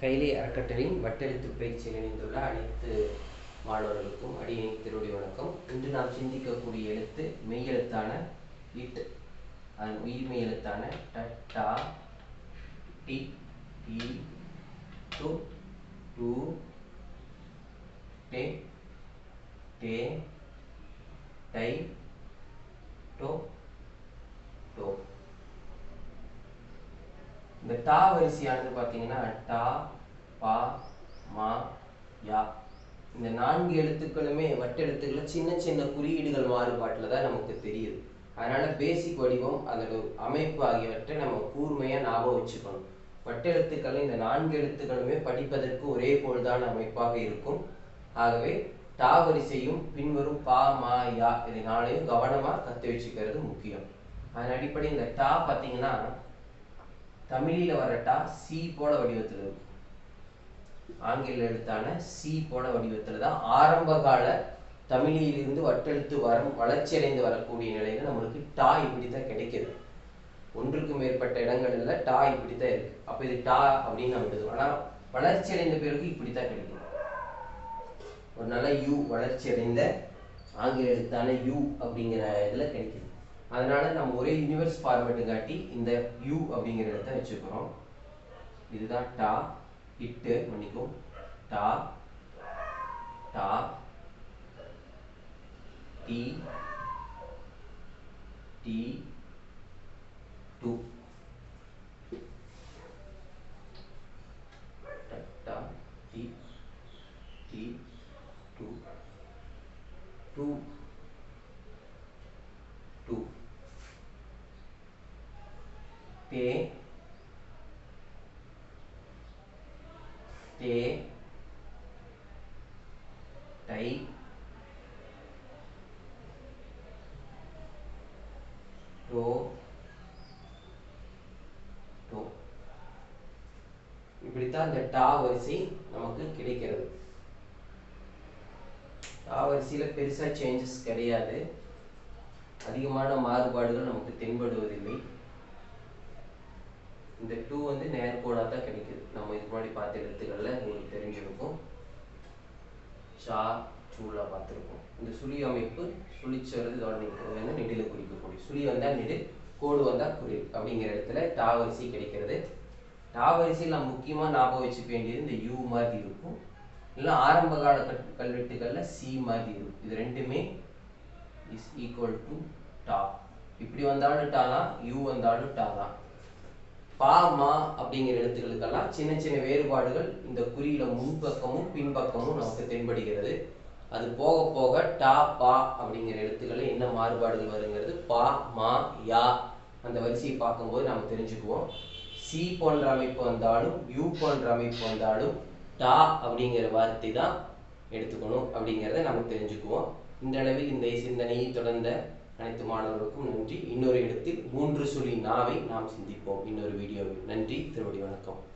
கைலி அறக்கட்டளையின் வட்டெழுத்து பயிற்சியில் இணைந்துள்ள அனைத்து மாணவர்களுக்கும் அடியின் திருவடி வணக்கம். இன்று நாம் சிந்திக்கக்கூடிய எழுத்து மெய்யெழுத்தான இட். அதன் உயிர்மெய் எழுத்தான ட டா டி டி டு டூ டே டே டை டோ டோ. இந்த டா வரிசையானது பார்த்தீங்கன்னா டா பா மா யா. இந்த நான்கு எழுத்துக்களுமே வட்டெழுத்துக்களை சின்ன சின்ன குறியீடுகள் மாறுபாட்டில் தான் நமக்கு தெரியுது. அதனால பேசிக் வடிவம் அதோட அமைப்பு ஆகியவற்றை நம்ம கூர்மையாக ஞாபகம் வச்சுக்கணும். வட்டெழுத்துக்கள் இந்த நான்கு எழுத்துக்களுமே படிப்பதற்கு ஒரே போல்தான் அமைப்பாக இருக்கும். ஆகவே டா வரிசையும் பின்வரும் பா மா யா இதை நாளையும் கவனமாக கற்று வச்சுக்கிறது முக்கியம். அதன் அடிப்படை இந்த டா பார்த்தீங்கன்னா தமிழில் வர டா சி போல வடிவத்தில் இருக்கும். ஆங்கில எழுத்தான சி போல வடிவத்தில் தான் ஆரம்ப கால தமிழிலிருந்து வட்டெழுத்து வரும் வளர்ச்சி அடைந்து வரக்கூடிய நிலையில நம்மளுக்கு டா இப்படி தான் கிடைக்கிது. ஒன்றுக்கு மேற்பட்ட இடங்கள்ல டா இப்படி தான் இருக்கு. அப்போ இது டா அப்படின்னு நம்ம எழுதுவோம் ஆனால் வளர்ச்சி அடைந்த பிறகு இப்படி தான் கிடைக்கும். ஒரு நல்ல யூ வளர்ச்சி அடைந்த ஆங்கில எழுத்தான யூ அப்படிங்கிற இதில் கிடைக்குது. அதனால நம்ம ஒரே யூனிவர்ஸ் ஃபார்மேட்டு காட்டி இந்த யூ அப்படிங்கிற இடத்த வச்சுக்கிறோம். இதுதான் டா இட்டு மன்னிக்கும் டா டா டி டி. டு டா டி டி டூ. டூ. டூ. பே டே டை டோ டோ இப்படித்தான் இந்த டா வரிசை நமக்கு கிடைக்கிறது. டா வரிசியில் பெருசா சேஞ்சஸ் கிடையாது. அதிகமான மாறுபாடுகள் நமக்கு தென்படுவதில்லை. இந்த டூ வந்து நேர்கோடாக தான் கிடைக்குது. நம்ம இதுக்கு முன்னாடி பார்த்த எழுத்துக்களில் உங்களுக்கு தெரிஞ்சிருக்கும். ஷா சூலா பார்த்துருக்கோம் இந்த சுழி அமைப்பு சுழிச்சொறது இதோட வந்து நெடில் குறிக்கக்கூடிய சுழி வந்தால் நெடு கோடு வந்தால் குறி அப்படிங்கிற இடத்துல டா வரிசை கிடைக்கிறது. டா வரிசையில் நம்ம முக்கியமாக ஞாபகம் வச்சுக்க வேண்டியது இந்த யூ மாதிரி இருக்கும். இல்லை ஆரம்ப கால கல் கல்வெட்டுகளில் சி மாதிரி இருக்கும். இது ரெண்டுமே இஸ் ஈக்குவல் டு டா. இப்படி வந்தாலும் டா தான் யூ வந்தாலும் டா தான். பா மா அப்படிங்கிற எழுத்துக்களுக்கெல்லாம் சின்ன சின்ன வேறுபாடுகள் இந்த குறியில முன்பக்கமும் பின்பக்கமும் நமக்கு தென்படுகிறது. அது போக போக டா பா அப்படிங்கிற எழுத்துக்களை என்ன மாறுபாடுகள் வருங்கிறது? பா மா யா. அந்த வரிசையை பார்க்கும்போது நம்ம தெரிஞ்சுக்குவோம். சி போன்ற அமைப்பு வந்தாலும் யூ போன்ற அமைப்பு வந்தாலும் டா அப்படிங்கிற வார்த்தை தான் எடுத்துக்கணும் அப்படிங்கிறத நம்ம தெரிஞ்சுக்குவோம். இந்த அளவில் இந்த சிந்தனையை தொடர்ந்த அனைத்து மாணவர்களுக்கும் நன்றி. இன்னொரு இடத்தில் மூன்று சொல்லி நாவை நாம் சிந்திப்போம். இன்னொரு வீடியோவில். நன்றி. திருவடி வணக்கம்.